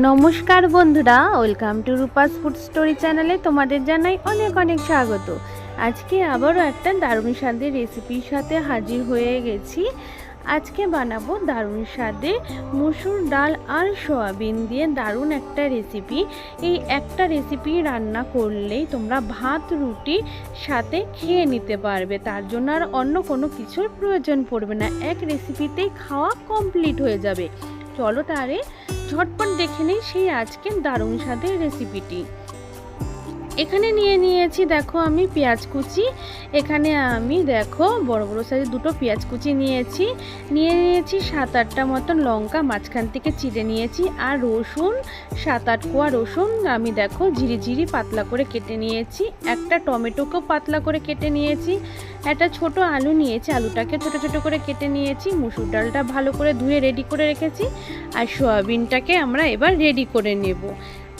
নমস্কার বন্ধুরা, welcome to Rupa's food story চ্যানেলে তোমাদের জানাই অনেক অনেক স্বাগত। আজকে আবারও একটা দারুণ স্বাদের রেসিপির সাথে হাজির হয়ে গেছি। আজকে বানাবো দারুণ স্বাদে মুসুর ডাল আর সয়াবিন দিয়ে দারুণ একটা রেসিপি। এই একটা রেসিপি রান্না করলেই তোমরা ভাত, রুটি সাথে খেয়ে নিতে পারবে। তার জন্য আর অন্য কোনো কিছুর প্রয়োজন পড়বে না। এক রেসিপিতেই খাওয়া কমপ্লিট হয়ে যাবে। চলো তারে ঝটপট দেখে নেই সেই আজকের দারুণ স্বাদের রেসিপিটি এখানে নিয়ে নিয়েছি, দেখো আমি পেঁয়াজ কুচি। এখানে আমি, দেখো, বড় বড় সাইজের দুটো পেঁয়াজ কুচি নিয়েছি। নিয়ে নিয়েছি সাত আটটা মতন লঙ্কা, মাঝখান থেকে চিড়ে নিয়েছি আর রসুন, সাত আট কোয়া রসুন, আমি দেখো ঝিরি ঝিরি পাতলা করে কেটে নিয়েছি। একটা টমেটোকেও পাতলা করে কেটে নিয়েছি। একটা ছোট আলু নিয়েছি, আলুটাকে ছোট ছোট করে কেটে নিয়েছি। মুসুর ডালটা ভালো করে ধুয়ে রেডি করে রেখেছি। আর সয়াবিনটাকে আমরা এবার রেডি করে নেব।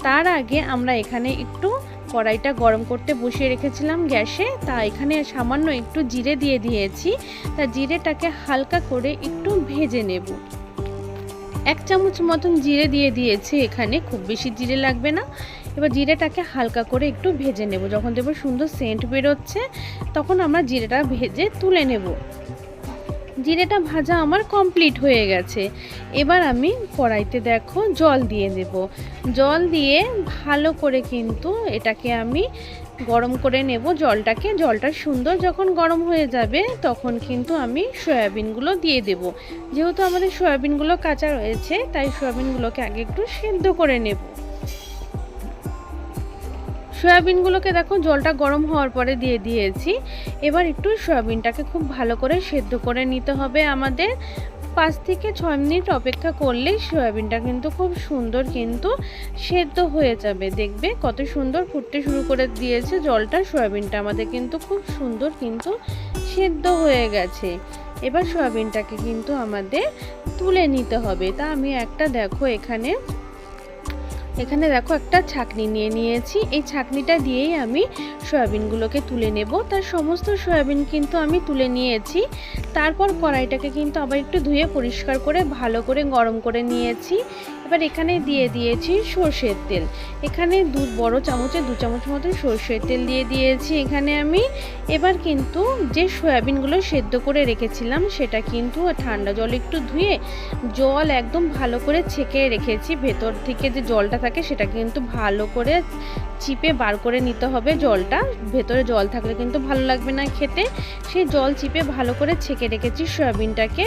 তার আগে আমরা এখানে একটু কড়াইটা গরম করতে বসিয়ে রেখেছিলাম গ্যাসে। তা এখানে সামান্য একটু জিরে দিয়ে দিয়েছি। তা জিরেটাকে হালকা করে একটু ভেজে নেব। এক চামচ মতন জিরে দিয়ে দিয়েছি এখানে, খুব বেশি জিরে লাগবে না। এবার জিরেটাকে হালকা করে একটু ভেজে নেব। যখন দেখব সুন্দর সেন্ট বেরোচ্ছে, তখন আমরা জিরেটা ভেজে তুলে নেব। জিরেটা ভাজা আমার কমপ্লিট হয়ে গেছে। এবার আমি কড়াইতে দেখো জল দিয়ে দেব। জল দিয়ে ভালো করে কিন্তু এটাকে আমি গরম করে নেব জলটাকে। জলটা সুন্দর যখন গরম হয়ে যাবে তখন কিন্তু আমি সয়াবিনগুলো দিয়ে দেব। যেহেতু আমাদের সয়াবিনগুলো কাঁচা রয়েছে, তাই সয়াবিনগুলোকে আগে একটু সেদ্ধ করে নেব। সয়াবিনগুলোকে দেখো, জলটা গরম হওয়ার পরে দিয়ে দিয়েছি। এবার একটু সয়াবিনটাকে খুব ভালো করে সেদ্ধ করে নিতে হবে আমাদের। পাঁচ থেকে ছয় মিনিট অপেক্ষা করলেই সয়াবিনটা কিন্তু খুব সুন্দর কিন্তু সেদ্ধ হয়ে যাবে। দেখবে কত সুন্দর ফুটতে শুরু করে দিয়েছে জলটা। সয়াবিনটা আমাদের কিন্তু খুব সুন্দর কিন্তু সেদ্ধ হয়ে গেছে। এবার সয়াবিনটাকে কিন্তু আমাদের তুলে নিতে হবে। তা আমি একটা দেখো এখানে এখানে দেখো একটা ছাকনি নিয়ে নিয়েছি। এই ছাকনিটা দিয়েই আমি সয়াবিনগুলোকে তুলে নেব। তার সমস্ত সয়াবিন কিন্তু আমি তুলে নিয়েছি। তারপর কড়াইটাকে কিন্তু আবার একটু ধুয়ে পরিষ্কার করে ভালো করে গরম করে নিয়েছি। এবার এখানে দিয়ে দিয়েছি সর্ষের তেল। এখানে দু, বড় চামচে, দু চামচ মতো সর্ষের তেল দিয়ে দিয়েছি। এখানে আমি এবার কিন্তু যে সয়াবিনগুলো সেদ্ধ করে রেখেছিলাম, সেটা কিন্তু ঠান্ডা জল একটু ধুয়ে জল একদম ভালো করে ছেঁকে রেখেছি। ভেতর থেকে যে জলটা থাকে সেটা কিন্তু ভালো করে চিপে বার করে নিতে হবে জলটা। ভেতরে জল থাকলে কিন্তু ভালো লাগবে না খেতে। সেই জল চিপে ভালো করে ছেঁকে রেখেছি সয়াবিনটাকে।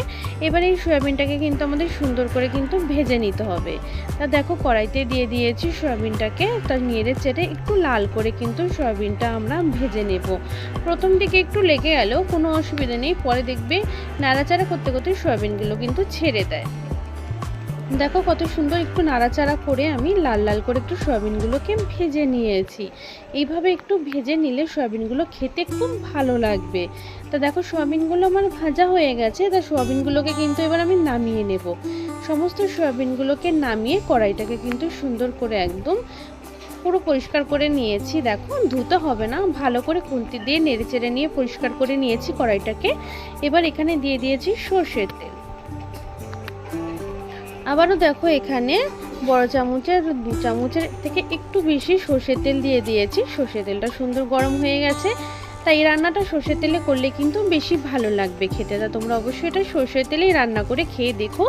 এবার এই সয়াবিনটাকে কিন্তু আমাদের সুন্দর করে কিন্তু ভেজে নিতে হবে। তা দেখো কড়াইতে দিয়ে দিয়েছি সয়াবিনটাকে। তা নেড়ে চেড়ে একটু লাল করে কিন্তু সয়াবিনটা আমরা ভেজে নেব। প্রথম দিকে একটু লেগে গেলেও কোনো অসুবিধা নেই, পরে দেখবে নাড়াচাড়া করতে করতে সয়াবিনগুলো কিন্তু ছেড়ে দেয়। দেখো কত সুন্দর একটু নাড়াচাড়া করে আমি লাল লাল করে একটু সয়াবিনগুলোকে ভেজে নিয়েছি। এইভাবে একটু ভেজে নিলে সয়াবিনগুলো খেতে খুব ভালো লাগবে। তা দেখো সয়াবিনগুলো আমার ভাজা হয়ে গেছে, তা সয়াবিনগুলোকে কিন্তু এবার আমি নামিয়ে নেব। সমস্ত সয়াবিনগুলোকে নামিয়ে কড়াইটাকে কিন্তু সুন্দর করে একদম পুরো পরিষ্কার করে নিয়েছি। দেখো ধুতে হবে না, ভালো করে খুন্তি দিয়ে নেড়ে চেড়ে নিয়ে পরিষ্কার করে নিয়েছি কড়াইটাকে। এবার এখানে দিয়ে দিয়েছি সর্ষের তেল। আবারও দেখো এখানে বড় চামচের, দু চামচের থেকে একটু বেশি সর্ষের তেল দিয়ে দিয়েছি। সর্ষের তেলটা সুন্দর গরম হয়ে গেছে। তাই রান্নাটা সর্ষের তেলে করলে কিন্তু বেশি ভালো লাগবে খেতে। তা তোমরা অবশ্যই এটা সর্ষের তেলেই রান্না করে খেয়ে দেখো।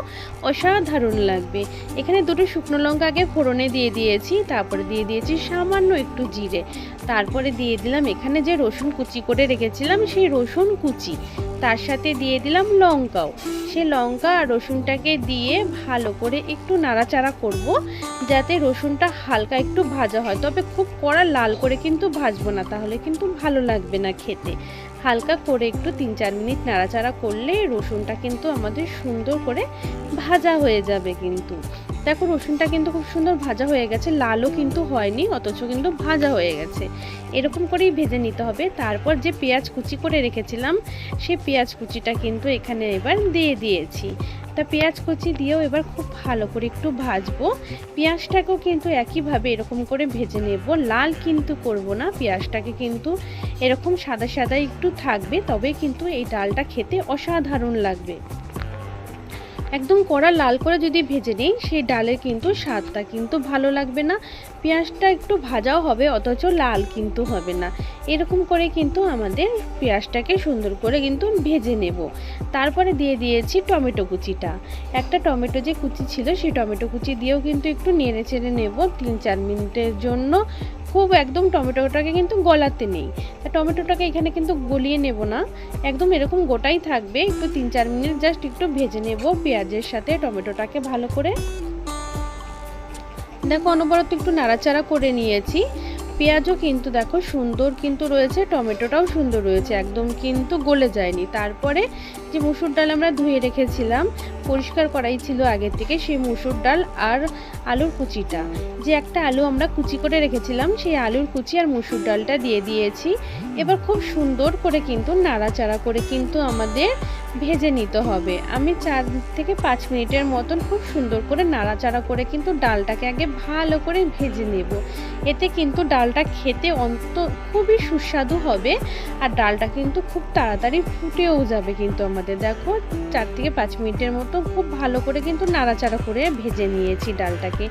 অসাধারণ লাগবে। এখানে দুটো শুকনো লঙ্কা আগে ফোড়নে দিয়ে দিয়েছি, তারপরে দিয়ে দিয়েছি সামান্য একটু জিরে। তারপরে দিয়ে দিলাম এখানে যে রসুন কুচি করে রেখেছিলাম, সেই রসুন কুচি। তার সাথে দিয়ে দিলাম লঙ্কাও। সে লঙ্কা আর রসুনটাকে দিয়ে ভালো করে একটু নাড়াচাড়া করব, যাতে রসুনটা হালকা একটু ভাজা হয়। তবে খুব কড়া লাল করে কিন্তু ভাজবো না, তাহলে কিন্তু ভালো লাগবে না খেতে। হালকা করে একটু তিন চার মিনিট নাড়াচাড়া করলে রসুনটা কিন্তু আমাদের সুন্দর করে ভাজা হয়ে যাবে কিন্তু। দেখো রসুনটা কিন্তু খুব সুন্দর ভাজা হয়ে গেছে, লালও কিন্তু হয়নি, অথচ কিন্তু ভাজা হয়ে গেছে। এরকম করেই ভেজে নিতে হবে। তারপর যে পেঁয়াজ কুচি করে রেখেছিলাম সেই পেঁয়াজ কুচিটা কিন্তু এখানে এবার দিয়ে দিয়েছি। তা পেঁয়াজ কুচি দিয়েও এবার খুব ভালো করে একটু ভাজবো। পেঁয়াজটাকেও কিন্তু একইভাবে এরকম করে ভেজে নেব। লাল কিন্তু করব না, পেঁয়াজটাকে কিন্তু এরকম সাদা সাদা একটু থাকবে, তবে কিন্তু এই ডালটা খেতে অসাধারণ লাগবে। একদম কড়া লাল করে যদি ভেজে নিই, সেই ডালের কিন্তু স্বাদটা কিন্তু ভালো লাগবে না। পেঁয়াজটা একটু ভাজাও হবে, অথচ লাল কিন্তু হবে না। এরকম করে কিন্তু আমাদের পেঁয়াজটাকে সুন্দর করে কিন্তু ভেজে নেব। তারপরে দিয়ে দিয়েছি টমেটো কুচিটা। একটা টমেটো যে কুচি ছিল, সেই টমেটো কুচি দিয়েও কিন্তু একটু নেড়ে চেড়ে নেব তিন চার মিনিটের জন্য। খুব একদম টমেটোটাকে কিন্তু গলাতে নেই। তা টমেটোটাকে এখানে কিন্তু গলিয়ে নেব না। একদম এরকম গোটাই থাকবে। একটু তিন চার মিনিট জাস্ট একটু ভেজে নেব পেঁয়াজের সাথে টমেটোটাকে ভালো করে। দেখো অনবরত একটু নাড়াচাড়া করে নিয়েছি। পেঁয়াজও কিন্তু দেখো সুন্দর কিন্তু রয়েছে, টমেটোটাও সুন্দর রয়েছে, একদম কিন্তু গলে যায়নি। তারপরে যে মুসুর ডাল আমরা ধুয়ে রেখেছিলাম, পরিষ্কার করাই ছিল আগের থেকে, সেই মুসুর ডাল আর আলুর কুচিটা। যে একটা আলু আমরা কুচি করে রেখেছিলাম, সেই আলুর কুচি আর মুসুর ডালটা দিয়ে দিয়েছি। এবার খুব সুন্দর করে কিন্তু নাড়াচাড়া করে কিন্তু আমাদের ভেজে নিতে হবে। আমি চার থেকে পাঁচ মিনিটের মতন খুব সুন্দর করে নাড়াচাড়া করে কিন্তু ডালটাকে আগে ভালো করে ভেজে নেব। এতে কিন্তু ডালটা খেতে অন্ত, খুবই সুস্বাদু হবে আর ডালটা কিন্তু খুব তাড়াতাড়ি ফুটেও যাবে কিন্তু আমাদের। দেখো, চার থেকে পাঁচ মিনিটের মতো খুব ভালো করে কিন্তু নাড়াচাড়া করে ভেজে নিয়েছি ডালটাকে।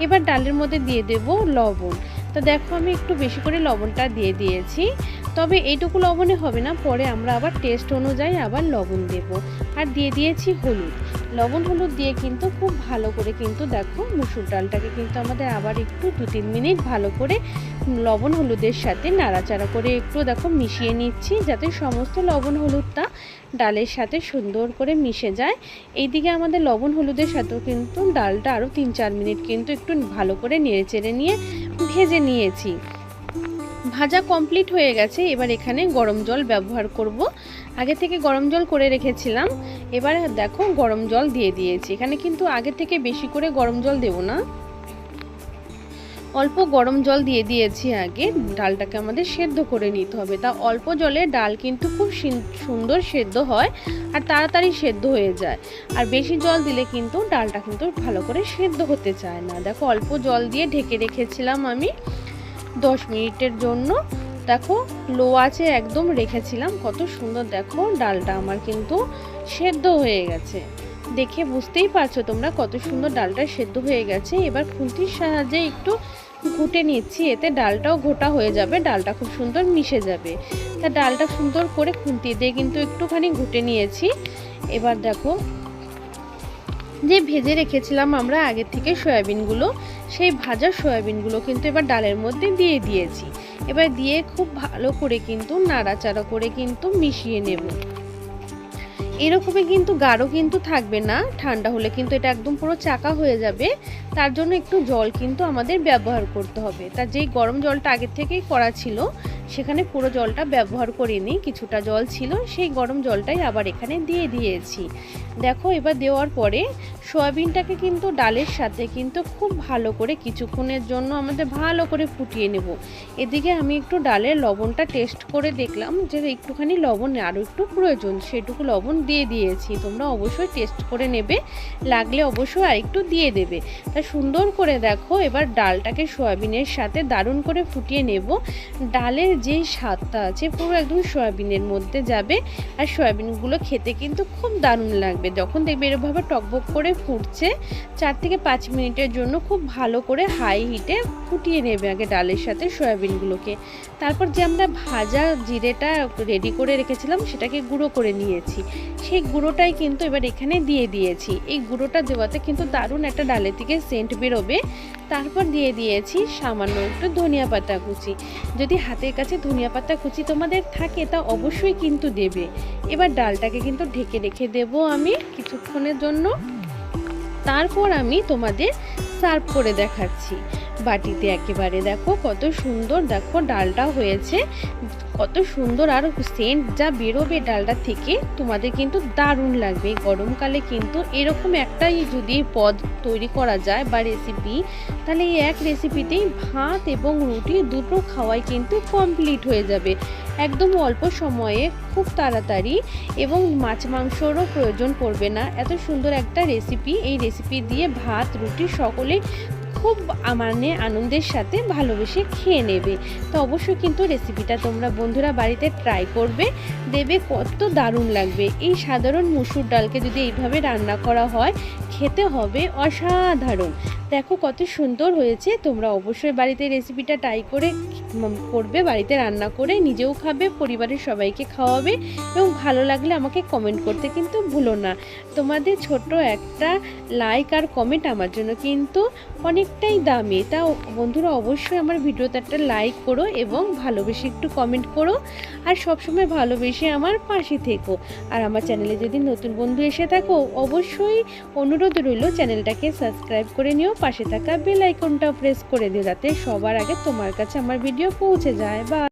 এবার ডালের মধ্যে দিয়ে দেব লবণ। তো দেখো, আমি একটু বেশি করে লবণটা দিয়ে দিয়েছি। তবে এইটুকু লবণে হবে না, পরে আমরা আবার টেস্ট অনুযায়ী আবার লবণ দেব। আর দিয়ে দিয়েছি হলুদ। লবণ হলুদ দিয়ে কিন্তু খুব ভালো করে কিন্তু দেখো, মুসুর ডালটাকে কিন্তু আমাদের আবার একটু দু তিন মিনিট ভালো করে লবণ হলুদের সাথে নাড়াচাড়া করে একটু দেখো মিশিয়ে নিচ্ছি, যাতে সমস্ত লবণ হলুদটা ডালের সাথে সুন্দর করে মিশে যায়। এইদিকে আমাদের লবণ হলুদের সাথেও কিন্তু ডালটা আরও তিন চার মিনিট কিন্তু একটু ভালো করে নেড়ে চেড়ে নিয়ে ভেজে নিয়েছি। ভাজা কমপ্লিট হয়ে গেছে, এবার এখানে গরম জল ব্যবহার করব। আগে থেকে গরম জল করে রেখেছিলাম, এবার দেখো গরম জল দিয়ে দিয়েছি। এখানে কিন্তু আগে থেকে বেশি করে গরম জল দেব না। অল্প গরম জল দিয়ে দিয়েছি আগে। ডালটাকে আমাদের সেদ্ধ করে নিতে হবে। তা অল্প জলে ডাল কিন্তু খুব সুন্দর সেদ্ধ হয় আর তাড়াতাড়ি সেদ্ধ হয়ে যায়। আর বেশি জল দিলে কিন্তু ডালটা কিন্তু ভালো করে সেদ্ধ হতে চায় না। দেখো, অল্প জল দিয়ে ঢেকে রেখেছিলাম আমি দশ মিনিটের জন্য। দেখো, লো আছে একদম রেখেছিলাম। কত সুন্দর দেখো, ডালটা আমার কিন্তু সেদ্ধ হয়ে গেছে। দেখে বুঝতেই পারছ তোমরা কত সুন্দর ডালটা সেদ্ধ হয়ে গেছে। এবার খুন্তির সাহায্যে একটু ঘুটে নিচ্ছি, এতে ডালটাও ঘোটা হয়ে যাবে, ডালটা খুব সুন্দর মিশে যাবে। তা ডালটা সুন্দর করে খুন্তি দিয়ে কিন্তু একটুখানি ঘুটে নিয়েছি। এবার দেখো, যে ভেজে রেখেছিলাম আমরা আগের থেকে সয়াবিনগুলো, সেই ভাজা সয়াবিনগুলো কিন্তু এবার ডালের মধ্যে দিয়ে দিয়েছি। এবার দিয়ে খুব ভালো করে কিন্তু, নাড়াচাড়া করে কিন্তু মিশিয়ে নেব। এরকমই কিন্তু গাঢ় কিন্তু থাকবে না। ঠান্ডা হলে কিন্তু এটা একদম পুরো চাকা হয়ে যাবে। তার জন্য একটু জল কিন্তু আমাদের ব্যবহার করতে হবে। তার যেই গরম জলটা আগের থেকেই করা ছিল সেখানে পুরো জলটা ব্যবহার করিনি কিছুটা জল ছিল, সেই গরম জলটাই আবার এখানে দিয়ে দিয়েছি। দেখো, এবার দেওয়ার পরে সয়াবিনটাকে কিন্তু ডালের সাথে কিন্তু খুব ভালো করে কিছুক্ষণের জন্য আমাদের ভালো করে ফুটিয়ে নেব। এদিকে আমি একটু ডালের লবণটা টেস্ট করে দেখলাম যে একটুখানি লবণ আরও একটু প্রয়োজন, সেটুকু লবণ দিয়ে দিয়েছি। তোমরা অবশ্যই টেস্ট করে নেবে, লাগলে অবশ্যই আরেকটু দিয়ে দেবে। তা সুন্দর করে দেখো, এবার ডালটাকে সয়াবিনের সাথে দারুণ করে ফুটিয়ে নেব। ডালের যেই স্বাদটা আছে পুরো একদম সয়াবিনের মধ্যে যাবে। আর সয়াবিনগুলো খেতে কিন্তু খুব দারুণ লাগবে। যখন দেখবে এরভাবে টকবক করে ফুটছে, চার থেকে পাঁচ মিনিটের জন্য খুব ভালো করে হাই হিটে ফুটিয়ে নেবে আগে ডালের সাথে সয়াবিনগুলোকে। তারপর যে আমরা ভাজা জিরেটা রেডি করে রেখেছিলাম, সেটাকে গুঁড়ো করে নিয়েছি। সেই গুঁড়োটাই কিন্তু এবার এখানে দিয়ে দিয়েছি। এই গুঁড়োটা দেওয়াতে কিন্তু দারুণ একটা ডালের থেকে সেন্ট বেরোবে। তারপর দিয়ে দিয়েছি সামান্য একটু ধনিয়া পাতা কুচি। যদি হাতের কাছে ধনিয়া পাতা কুচি তোমাদের থাকে, তা অবশ্যই কিন্তু দেবে। এবার ডালটাকে কিন্তু ঢেকে রেখে দেব আমি কিছুক্ষণের জন্য। তারপর আমি তোমাদের সার্ভ করে দেখাচ্ছি। বাটিতে একেবারে দেখো কত সুন্দর দেখো ডালটা হয়েছে। কত সুন্দর আর সেন্ট যা বেরোবে ডালটা থেকে, তোমাদের কিন্তু দারুণ লাগবে। গরমকালে কিন্তু এরকম একটাই যদি পদ তৈরি করা যায় বা রেসিপি তাহলে এই এক রেসিপিতেই ভাত এবং রুটি দুটো খাওয়াই কিন্তু কমপ্লিট হয়ে যাবে। একদম অল্প সময়ে, খুব তাড়াতাড়ি এবং মাছ মাংসরও প্রয়োজন পড়বে না। এত সুন্দর একটা রেসিপি এই রেসিপি দিয়ে ভাত, রুটি সকলেই খুব মানে আনন্দের সাথে ভালোবেসে খেয়ে নেবে। তো অবশ্যই কিন্তু রেসিপিটা তোমরা বন্ধুরা বাড়িতে ট্রাই করবে, দেবে কত দারুণ লাগবে। এই সাধারণ মুসুর ডালকে যদি এইভাবে রান্না করা হয়, খেতে হবে অসাধারণ। দেখো কত সুন্দর হয়েছে, তোমরা অবশ্যই বাড়িতে রেসিপিটা ট্রাই করে করবে, বাড়িতে রান্না করে নিজেও খাবে, পরিবারের সবাইকে খাওয়াবে এবং ভালো লাগলে আমাকে কমেন্ট করতে কিন্তু ভুলো না। তোমাদের ছোট একটা লাইক আর কমেন্ট আমার জন্য কিন্তু অনেকটাই দামি। তা বন্ধুরা অবশ্যই আমার ভিডিওতে একটা লাইক করো এবং ভালোবেসে একটু কমেন্ট করো। আর সবসময় ভালোবেসে আমার পাশে থেকো। আর আমার চ্যানেলে যদি নতুন বন্ধু এসে থাকো, অবশ্যই অনুরোধ রইল চ্যানেলটাকে সাবস্ক্রাইব করে নিও। পাশে থাকা বেল আইকনটা প্রেস করে দিও যাতে সবার আগে তোমার কাছে আমার ভিডিও পৌঁছে যায়। বা